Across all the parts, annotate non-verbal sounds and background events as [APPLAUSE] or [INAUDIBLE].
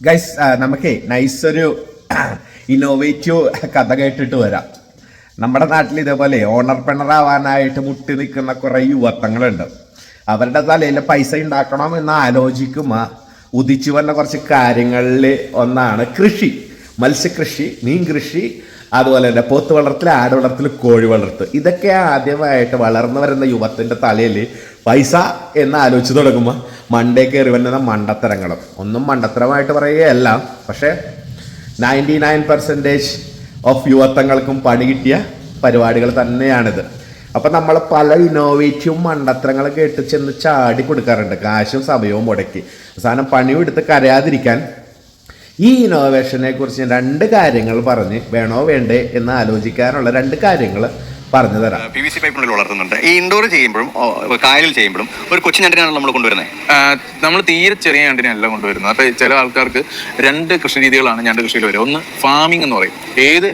Guys നമുക്കേ നൈസൊരു [CLEARS THROAT] innovative കഥ കേട്ടിട്ട് വരാം. നമ്മുടെ നാട്ടിൽ ഇതേപോലെ ഓണർ പെണറാവാനായിട്ട് മുട്ടി നിൽക്കുന്ന കുറേ യുവത്വങ്ങളുണ്ട്. അവരുടെ തലയിൽ പൈസ ഉണ്ടാക്കണം എന്ന് ആലോചിക്കുമ്പോൾ ഉദിച്ചു വന്ന കുറച്ച് കാര്യങ്ങളിൽ ഒന്നാണ് കൃഷി. മത്സ്യകൃഷി മീൻ കൃഷി അതുപോലെ തന്നെ പോത്ത് വളർത്തൽ ആട് വളർത്തൽ കോഴി വളർത്തൽ. ഇതൊക്കെ ആദ്യമായിട്ട് വളർന്നു വരുന്ന യുവത്തിന്റെ തലയിൽ പൈസ എന്ന് ആലോചിച്ച് തുടങ്ങുമ്പോൾ മണ്ടേ കയറി വരുന്ന മണ്ടത്തരങ്ങളും. ഒന്നും മണ്ടത്തരമായിട്ട് പറയുകയല്ല. പക്ഷേ നയന്റി നയൻ പെർസെന്റേജ് ഓഫ് യുവത്വങ്ങൾക്കും പണി കിട്ടിയ പരിപാടികൾ തന്നെയാണിത്. അപ്പം നമ്മൾ പല ഇന്നോവേറ്റീവും മണ്ടത്തരങ്ങൾ കേട്ട് ചെന്ന് ചാടി കൊടുക്കാറുണ്ട്. കാശും സമയവും മുടക്കി. അവസാനം പണിയും എടുത്ത് കരയാതിരിക്കാൻ ഈ ഇന്നോവേഷനെ കുറിച്ച് രണ്ട് കാര്യങ്ങൾ പറഞ്ഞ് വേണോ വേണ്ടേ എന്ന് ആലോചിക്കാനുള്ള രണ്ട് കാര്യങ്ങൾ പറഞ്ഞു തരാം. പി വി സി പൈപ്പിനുള്ളിൽ വളർത്തുന്നുണ്ട്. ഈ ഇൻഡോർ ചെയ്യുമ്പോഴും കായലിൽ ചെയ്യുമ്പോഴും ഒരു കൊച്ചു ഞണ്ടിനാണ് നമ്മൾ കൊണ്ടുവരുന്നത് നമ്മൾ തീരെ ചെറിയ ഞണ്ടിനല്ല കൊണ്ടുവരുന്നത്. അപ്പോൾ ചില ആൾക്കാർക്ക് രണ്ട് കൃഷി രീതികളാണ് ഞണ്ട് കൃഷിയിൽ വരിക. ഒന്ന് ഫാമിംഗ് എന്ന് പറയും. ഏത്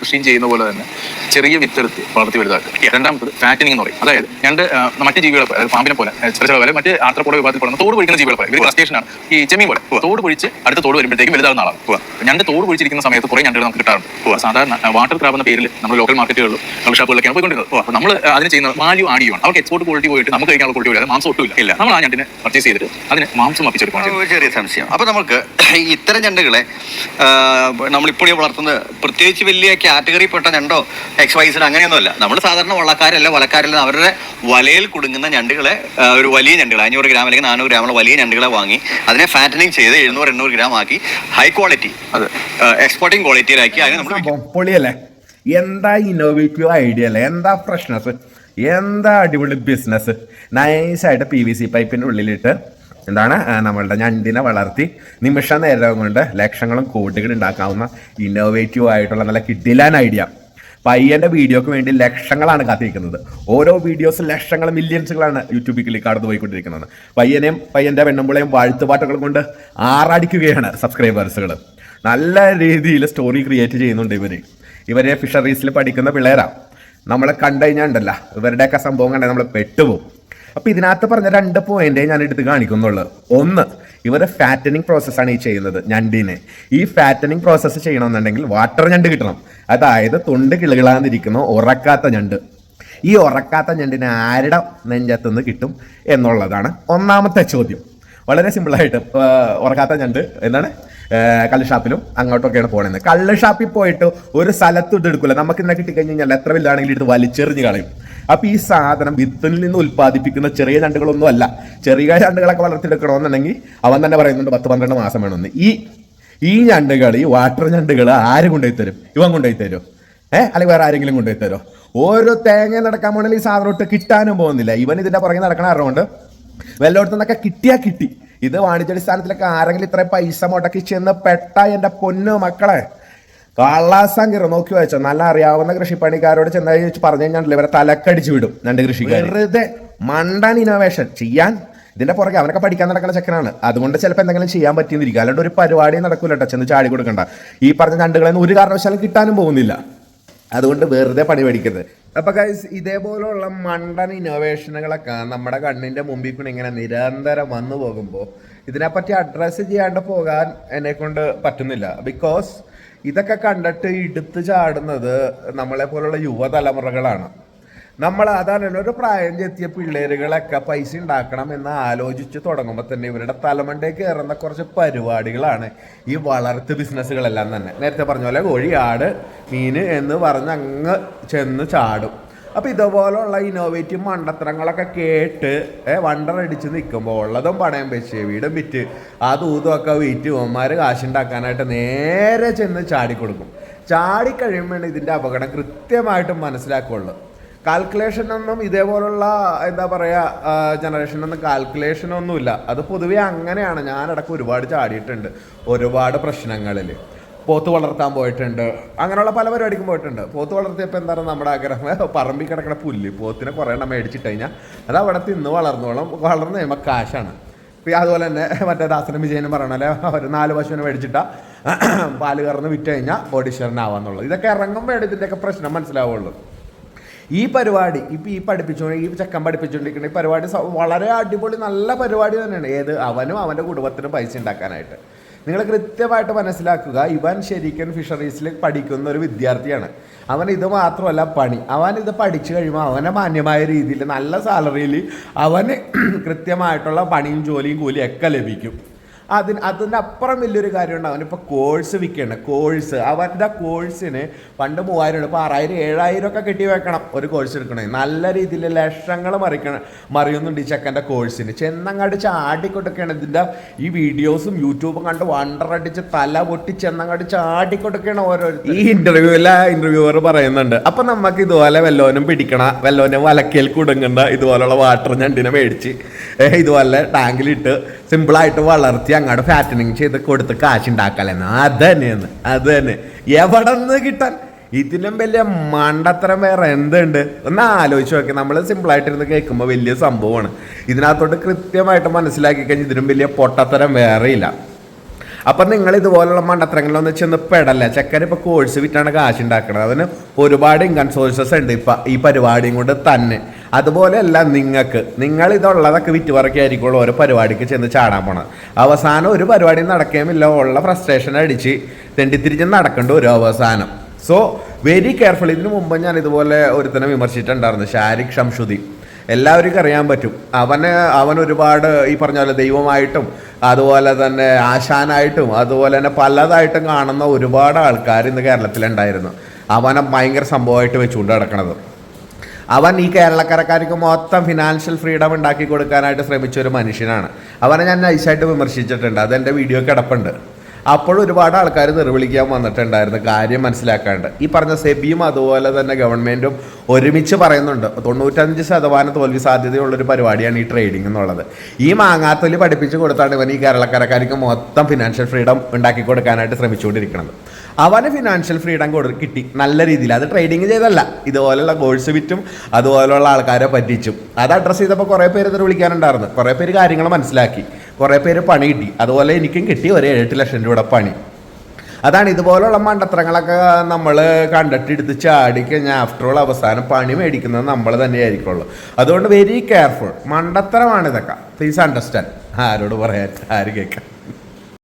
കൃഷിയും ചെയ്യുന്ന പോലെ തന്നെ ചെറിയ വിത്തെടുത്ത് വളർത്തി വലുതാക്കുക. രണ്ടാമത് ഫാറ്റനിങ് എന്ന് പറയും. അതായത് ഞണ്ട് മറ്റു ജീവികളെ പോലെ അതായത് പാമ്പിനെ പോലെ ചില ചില പോലെ മറ്റ് ആത്രപ്പുഴ വിഭാഗത്തിൽ പെടുന്ന തോട് പൊഴിക്കുന്ന ജീവികളെ പോലെ. ഇവർ സ്റ്റേഷനാണ് ഈ ചെമ്മീൻ പോലെ. തോട് പൊഴിച്ച് അടുത്ത തോട് വരുമ്പോഴത്തേക്കും വലുതാകുന്ന ആളാണ്. ഞണ്ട് തോട് പൊഴിച്ചിരിക്കുന്ന സമയത്ത് കുറേ ഞണ്ടുകൾ നമുക്ക് കിട്ടാറുണ്ട്. സാധാരണ വാട്ടർ ക്രാബ് എന്ന പേരിൽ നമ്മൾ ലോക്കൽ മാർക്കറ്റുകളിലും ഷാപ്പുകളിലൊക്കെയാണ് പോയിക്കൊണ്ടിരുന്നത്. അപ്പോൾ നമ്മൾ അതിന് ചെയ്യുന്നത് വാല്യൂ ആഡ് ചെയ്യുവാണ്. അവർക്ക് എക്സ്പോർട്ട് ക്വാളിറ്റി പോയിട്ട് നമുക്ക് കഴിക്കാനുള്ള ക്വാളിറ്റി വരാതെ മാംസം ഒട്ടുമില്ല ഇല്ല. നമ്മൾ ആ ഞണ്ടിനെ പർച്ചേസ് ചെയ്തിട്ട് അതിന് മാംസം അപ്പിച്ചെടുക്കുകയാണ് ഒരു ചെറിയ സംശയം. അപ്പോൾ നമുക്ക് ഈ ഇത്തരം ഞണ്ടുകളെ നമ്മളിപ്പോഴും നമ്മളിപ്പോൾ വളർത്തുന്നത് പ്രത്യേകിച്ച് വലിയ കാറ്റഗറി പെട്ട ഞണ്ടോ എക്സ് വൈസിന് അങ്ങനെയൊന്നുമല്ല. നമ്മൾ സാധാരണ വള്ളക്കാരല്ല വലക്കാരല്ല അവരുടെ വലയിൽ കുടുങ്ങുന്ന ഞണ്ടുകളെ ഒരു വലിയ ഞണ്ടുകൾ അഞ്ഞൂറ് ഗ്രാം അല്ലെങ്കിൽ നാനൂറ് ഗ്രാമുള്ള വലിയ ഞണ്ടുകളെ വാങ്ങി അതിനെ ഫാറ്റനിങ് ചെയ്ത് എഴുന്നൂറ് എണ്ണൂറ് ഗ്രാം ആക്കി ഹൈ ക്വാളിറ്റി അത് എക്സ്പോർട്ടിംഗ് ക്വാളിറ്റിയിലാക്കി അതിനെ നമ്മൾ പൊളിയല്ലേ? എന്താ ഇന്നോവേറ്റീവ് ഐഡിയ അല്ലേ? എന്താ ഫ്രഷ്നെസ് എന്താ അടിപൊളി ബിസിനസ് നൈസായിട്ട് പി വി സി പൈപ്പിന്റെ ഉള്ളിലിട്ട് എന്താണ് നമ്മളുടെ ഞണ്ടിനെ വളർത്തി നിമിഷ നേരം കൊണ്ട് ലക്ഷങ്ങളും കോടികൾ ഉണ്ടാക്കാവുന്ന ഇന്നോവേറ്റീവ് ആയിട്ടുള്ള നല്ല കിഡിലാൻ ഐഡിയ പയ്യന്റെ വീഡിയോക്ക് വേണ്ടി ലക്ഷങ്ങളാണ് കാത്തിരിക്കുന്നത്. ഓരോ വീഡിയോസ് ലക്ഷങ്ങൾ മില്യൺസുകളാണ് യൂട്യൂബിൽ കടന്നു പോയിക്കൊണ്ടിരിക്കുന്നത്. പയ്യനെയും പയ്യന്റെ പെണ്ണുമ്പളെയും വാഴ്ത്തുപാട്ടുകൾ കൊണ്ട് ആറാടിക്കുകയാണ് സബ്സ്ക്രൈബേഴ്സുകൾ നല്ല രീതിയിൽ സ്റ്റോറി ക്രിയേറ്റ് ചെയ്യുന്നുണ്ട് ഇവർ. ഇവരെ ഫിഷറീസിൽ പഠിക്കുന്ന പിള്ളേരാണ് നമ്മളെ കണ്ടു കഴിഞ്ഞാൽ ഉണ്ടല്ലോ ഇവരുടെയൊക്കെ സംഭവം കണ്ടാൽ നമ്മൾ പെട്ടുപോകും അപ്പൊ ഇതിനകത്ത് പറഞ്ഞ രണ്ട് പോയിന്റേ ഞാൻ എടുത്ത് കാണിക്കുന്നുള്ളൂ. ഒന്ന് ഇവർ ഫാറ്റനിങ് പ്രോസസ്സാണ് ഈ ചെയ്യുന്നത് ഞണ്ടിനെ. ഈ ഫാറ്റനിങ് പ്രോസസ്സ് ചെയ്യണമെന്നുണ്ടെങ്കിൽ വാട്ടർ ഞണ്ട് കിട്ടണം. അതായത് തൊണ്ട് കിളുകളാന്നിരിക്കുന്ന ഉറക്കാത്ത ഞണ്ട്. ഈ ഉറക്കാത്ത ഞണ്ടിനെ ആരുടെ നെഞ്ചത്തുനിന്ന് കിട്ടും എന്നുള്ളതാണ് ഒന്നാമത്തെ ചോദ്യം. വളരെ സിമ്പിളായിട്ട് ഉറക്കാത്ത ഞണ്ട് എന്താണ്? കള്ള് ഷാപ്പിലും അങ്ങോട്ടൊക്കെയാണ് പോണത്. കള്ള് ഷാപ്പിൽ പോയിട്ട് ഒരു സ്ഥലത്ത് ഇത് എടുക്കില്ല നമുക്ക് ഇന്നെ കിട്ടിക്കഴിഞ്ഞാൽ എത്ര വലുതാണെങ്കിലും എടുത്ത് വലിച്ചെറിഞ്ഞ് കളയും. അപ്പൊ ഈ സാധനം വിത്തിൽ നിന്ന് ഉൽപ്പാദിപ്പിക്കുന്ന ചെറിയ ഞണ്ടുകളൊന്നും അല്ല. ചെറിയ ഞണ്ടുകളൊക്കെ വളർത്തിയെടുക്കണമെന്നുണ്ടെങ്കിൽ അവൻ തന്നെ പറയുന്നുണ്ട് പത്ത് പന്ത്രണ്ട് മാസം വേണമെന്ന്. ഈ ഈ ഞണ്ടുകൾ ഈ വാട്ടർ ഞണ്ടുകൾ ആര് കൊണ്ടുപോയി തരും? ഇവൻ കൊണ്ടുപോയി തരും? ഏഹ് അല്ലെങ്കിൽ വേറെ ആരെങ്കിലും കൊണ്ടുപോയി തരോ? ഓരോ തേങ്ങ നടക്കാൻ പോകണമെങ്കിൽ ഈ സാധനം ഒട്ട് കിട്ടാനും പോകുന്നില്ല. ഇവൻ ഇതിന്റെ പുറകെ നടക്കണ അറിവുണ്ട് വല്ലയിടത്തു നിന്നൊക്കെ കിട്ടിയാ കിട്ടി. ഇത് വാണിജ്യാടിസ്ഥാനത്തിലൊക്കെ ആരെങ്കിലും ഇത്ര പൈസ മുടക്കി ചെന്ന് പെട്ട എന്റെ പൊന്നു മക്കളെ. കള്ളാസംഗീർ നോക്കി വെച്ചോ നല്ല അറിയാവുന്ന കൃഷിപ്പണിക്കാരോട് ചെന്ന് ചോദിച്ച് പറഞ്ഞു കഴിഞ്ഞാൽ ഇവരെ തലക്കടിച്ച് വിടും രണ്ട് കൃഷിക്കാർ വെറുതെ. മണ്ടൻ ഇന്നോവേഷൻ ചെയ്യാൻ. ഇതിന്റെ പുറകെ അവനൊക്കെ പഠിക്കാൻ നടക്കുന്ന ചെക്കനാണ്. അതുകൊണ്ട് ചിലപ്പോൾ എന്തെങ്കിലും ചെയ്യാൻ പറ്റിയെന്നിരിക്കും അല്ലാണ്ട് ഒരു പരിപാടി നടക്കൂല ചെന്ന് ചാടി കൊടുക്കണ്ട. ഈ പറഞ്ഞ ഞണ്ടുകളെന്ന് ഒരു കാരണവശാലും കിട്ടാനും പോകുന്നില്ല. അതുകൊണ്ട് വെറുതെ പണി പഠിക്കരുത് അപ്പോൾ കൈസ് ഇതേപോലുള്ള മണ്ടൻ ഇന്നോവേഷനുകളൊക്കെ നമ്മുടെ കണ്ണിന്റെ മുമ്പിൽ കൂടെ ഇങ്ങനെ നിരന്തരം വന്നു പോകുമ്പോൾ ഇതിനെപ്പറ്റി അഡ്രസ്സ് ചെയ്യാണ്ട് പോകാൻ എന്നെ കൊണ്ട് പറ്റുന്നില്ല. ബിക്കോസ് ഇതൊക്കെ കണ്ടിട്ട് എടുത്തു ചാടുന്നത് നമ്മളെ പോലുള്ള യുവതലമുറകളാണ്. നമ്മൾ അതാണ് ഒരു പ്രായം ചെത്തിയ പിള്ളേരുകളൊക്കെ പൈസ ഉണ്ടാക്കണം എന്ന് ആലോചിച്ച് തുടങ്ങുമ്പോൾ തന്നെ ഇവരുടെ തലമണ്ടേക്ക് കയറുന്ന കുറച്ച് പരിപാടികളാണ് ഈ വളർത്ത് ബിസിനസ്സുകളെല്ലാം തന്നെ. നേരത്തെ പറഞ്ഞ പോലെ കോഴി ആട് മീന് എന്ന് പറഞ്ഞ് അങ്ങ് ചെന്ന് ചാടും. അപ്പോൾ ഇതുപോലുള്ള ഇന്നോവേറ്റീവ് മണ്ടത്തരങ്ങളൊക്കെ കേട്ട് വണ്ടർ വണ്ടറടിച്ച് നിൽക്കുമ്പോൾ ഉള്ളതും പണയം വെച്ച് വീടും വിറ്റ് ആ ദൂതമൊക്കെ വീറ്റ് വിറ്റ് കാശുണ്ടാക്കാനായിട്ട് നേരെ ചെന്ന് ചാടിക്കൊടുക്കും. ചാടിക്കഴിയുമ്പോൾ ഇതിന്റെ അപകടം കൃത്യമായിട്ട് മനസ്സിലാക്കുള്ളൂ. കാൽക്കുലേഷൻ ഒന്നും ഇതേപോലുള്ള എന്താ പറയുക ജനറേഷനൊന്നും കാൽക്കുലേഷൻ ഒന്നുമില്ല. അത് പൊതുവേ അങ്ങനെയാണ്. ഞാൻ ഇടയ്ക്ക് ഒരുപാട് ചാടിയിട്ടുണ്ട്. ഒരുപാട് പ്രശ്നങ്ങളിൽ പോത്ത് വളർത്താൻ പോയിട്ടുണ്ട്. അങ്ങനെയുള്ള പല പരിപാടിക്കും പോയിട്ടുണ്ട്. പോത്ത് വളർത്തിയപ്പോൾ എന്താണ് നമ്മുടെ ആഗ്രഹം പറമ്പിൽ കിടക്കുന്ന പുല്ല്. പോത്തിനെ കുറേ എണ്ണം മേടിച്ചിട്ട് കഴിഞ്ഞാൽ അത് അവിടെ തിന്ന് വളർന്നോളും. വളർന്നു കഴിയുമ്പോൾ കാശാണ്. അതുപോലെ തന്നെ മറ്റേ ദാസനും വിജയനും പറയണ പോലെ ഒരു നാല് പശുവിനെ മേടിച്ചിട്ടാ പാൽ കറന്ന് വിറ്റ് കഴിഞ്ഞാൽ ബോഡീശ്വരനാവാന്നുള്ളത് ഇതൊക്കെ ഇറങ്ങുമ്പോൾ ഇതിന്റെയൊക്കെ പ്രശ്നം മനസ്സിലാവുള്ളൂ. ഈ പരിപാടി ഇപ്പം ഈ പഠിപ്പിച്ചുകൊണ്ട് ഈ ചെക്കൻ പഠിപ്പിച്ചുകൊണ്ടിരിക്കുന്ന ഈ പരിപാടി വളരെ അടിപൊളി നല്ല പരിപാടി തന്നെയാണ്. ഏത് അവനും അവന്റെ കുടുംബത്തിനും പൈസ ഉണ്ടാക്കാനായിട്ട്. നിങ്ങൾ കൃത്യമായിട്ട് മനസ്സിലാക്കുക ഇവൻ ശരിക്കും ഫിഷറീസിൽ പഠിക്കുന്ന ഒരു വിദ്യാർത്ഥിയാണ്. അവൻ ഇത് മാത്രമല്ല പണി. അവൻ ഇത് പഠിച്ചു കഴിയുമ്പോൾ അവനെ മാന്യമായ രീതിയിൽ നല്ല സാലറിയിൽ അവന് [CLEARS THROAT] കൃത്യമായിട്ടുള്ള പണിയും ജോലിയും കൂലിയും ഒക്കെ ലഭിക്കും. അതിന് അതിനപ്പുറം വലിയൊരു കാര്യമുണ്ട് അവനിപ്പോൾ കോഴ്സ് വിൽക്കുകയാണ്. കോഴ്സ് അവന്റെ കോഴ്സിന് പണ്ട് മൂവായിരം ഇപ്പോൾ ആറായിരം ഏഴായിരം ഒക്കെ കെട്ടി വെക്കണം ഒരു കോഴ്സ് എടുക്കണേ. നല്ല രീതിയിൽ ലക്ഷങ്ങൾ മറിക്കണം മറിയുന്നുണ്ട് ഈ ചെക്കന്റെ കോഴ്സിന് ചെന്നങ്ങാട് ചാടിക്കൊടുക്കുകയാണ്. ഇതിന്റെ ഈ വീഡിയോസും യൂട്യൂബും കണ്ട് വണ്ടറടിച്ച് തല പൊട്ടി ചെന്നങ്ങാട് ചാടിക്കൊടുക്കുകയാണ് ഓരോരുത്തർ ഈ ഇന്റർവ്യൂല ഇന്റർവ്യൂവർ പറയുന്നുണ്ട് അപ്പം നമുക്ക് ഇതുപോലെ വല്ലോനും പിടിക്കണ വല്ലോനെ വലക്കയിൽ കുടുങ്ങണ്ട ഇതുപോലുള്ള വാട്ടർ ഞണ്ടിനെ മേടിച്ച് ഇതുപോലെ ടാങ്കിലിട്ട് സിമ്പിളായിട്ട് വളർത്തി അങ്ങോട്ട് ഫാറ്റനിങ് ചെയ്ത് കൊടുത്ത് കാശുണ്ടാക്കലെന്ന്. അത് തന്നെയെന്ന് അത് തന്നെ എവിടെ നിന്ന് കിട്ടാൻ? ഇതിലും വലിയ മണ്ടത്തരം വേറെ എന്തുണ്ട്? ഒന്ന് ആലോചിച്ച് നോക്കി. നമ്മൾ സിമ്പിളായിട്ടിരുന്ന് കേൾക്കുമ്പോൾ വലിയ സംഭവമാണ്. ഇതിനകത്തോട്ട് കൃത്യമായിട്ട് മനസ്സിലാക്കി കഴിഞ്ഞാൽ ഇതിലും വലിയ പൊട്ടത്തരം വേറെ ഇല്ല. അപ്പം നിങ്ങൾ ഇതുപോലുള്ള മണ്ടത്തരങ്ങളിലൊന്ന് ചെന്ന് പെടല്ല? ചെക്കൻ ഇപ്പോൾ കോഴ്സ് വിറ്റാണ് കാശ് ഉണ്ടാക്കുന്നത് അതിന് ഒരുപാട് ഇൻകം സോഴ്സസ് ഉണ്ട് ഇപ്പം ഈ പരിപാടിയും കൊണ്ട് തന്നെ. അതുപോലെയല്ല നിങ്ങൾക്ക്. നിങ്ങൾ ഇതുള്ളതൊക്കെ വിറ്റ് പറക്കായിരിക്കുള്ളൂ ഓരോ പരിപാടിക്ക് ചെന്ന് ചാടാൻ പോണത്. അവസാനം ഒരു പരിപാടി നടക്കുകയുമില്ല ഉള്ള ഫ്രസ്ട്രേഷൻ അടിച്ച് തെണ്ടിത്തിരിച്ച് നടക്കേണ്ട ഒരു അവസാനം. സോ വെരി കെയർഫുൾ ഇതിനു മുമ്പ് ഞാൻ ഇതുപോലെ ഒരുത്തനെ വിമർശിച്ചിട്ടുണ്ടായിരുന്നു. ഷാരിഖ് ഷംഷുദി എല്ലാവർക്കും അറിയാൻ പറ്റും. അവന് അവൻ ഒരുപാട് ഈ പറഞ്ഞ പോലെ ദൈവമായിട്ടും അതുപോലെ തന്നെ ആശാനായിട്ടും അതുപോലെ തന്നെ പലതായിട്ടും കാണുന്ന ഒരുപാട് ആൾക്കാർ ഇന്ന് കേരളത്തിലുണ്ടായിരുന്നു. അവനെ ഭയങ്കര സംഭവമായിട്ട് വെച്ചുകൊണ്ട് കിടക്കണത് അവൻ ഈ കേരളക്കരക്കാർക്ക് മൊത്തം ഫിനാൻഷ്യൽ ഫ്രീഡം ഉണ്ടാക്കി കൊടുക്കാനായിട്ട് ശ്രമിച്ച ഒരു മനുഷ്യനാണ്. അവനെ ഞാൻ നൈസായിട്ട് വിമർശിച്ചിട്ടുണ്ട്. അതെന്റെ വീഡിയോ കിടപ്പുണ്ട്. അപ്പോൾ ഒരുപാട് ആൾക്കാർ നിർവിളിക്കാൻ വന്നിട്ടുണ്ടായിരുന്നു കാര്യം മനസ്സിലാക്കാണ്ട്. ഈ പറഞ്ഞ സെബിയും അതുപോലെ തന്നെ ഗവൺമെന്റും ഒരുമിച്ച് പറയുന്നുണ്ട് തൊണ്ണൂറ്റഞ്ച് ശതമാനം തോൽവി സാധ്യതയുള്ളൊരു പരിപാടിയാണ് ഈ ട്രേഡിംഗ് എന്നുള്ളത്. ഈ മാങ്ങാത്തൊലി പഠിപ്പിച്ച് കൊടുത്താണ് ഇവൻ ഈ കേരളക്കരക്കാർക്ക് മൊത്തം ഫിനാൻഷ്യൽ ഫ്രീഡം ഉണ്ടാക്കി കൊടുക്കാനായിട്ട് ശ്രമിച്ചുകൊണ്ടിരിക്കുന്നത്. അവന് ഫിനാൻഷ്യൽ ഫ്രീഡം കൊടു കിട്ടി നല്ല രീതിയിൽ. അത് ട്രേഡിങ് ചെയ്തല്ല ഇതുപോലെയുള്ള കോഴ്സ് വിറ്റും അതുപോലെയുള്ള ആൾക്കാരെ പറ്റിച്ചും. അത് അഡ്രസ്സ് ചെയ്തപ്പോൾ കുറേ പേര് ഇത് വിളിക്കാനുണ്ടായിരുന്നു കുറേ പേര് കാര്യങ്ങൾ മനസ്സിലാക്കി. കുറേ പേര് പണി കിട്ടി. അതുപോലെ എനിക്കും കിട്ടി ഒരു എട്ട് ലക്ഷം രൂപയുടെ പണി. അതാണ് ഇതുപോലുള്ള മണ്ടത്തരങ്ങളൊക്കെ നമ്മൾ കണ്ടിട്ടെടുത്ത് ചാടിക്കഴിഞ്ഞാൽ ആഫ്റ്റർ ഓൾ അവസാനം പണി മേടിക്കുന്നത് നമ്മൾ തന്നെയായിരിക്കുള്ളൂ. അതുകൊണ്ട് വെരി കെയർഫുൾ മണ്ടത്തരമാണ് ഇതൊക്കെ. പ്ലീസ് അണ്ടർസ്റ്റാൻഡ് ആരോട് പറയാൻ ആര് കേൾക്കാം?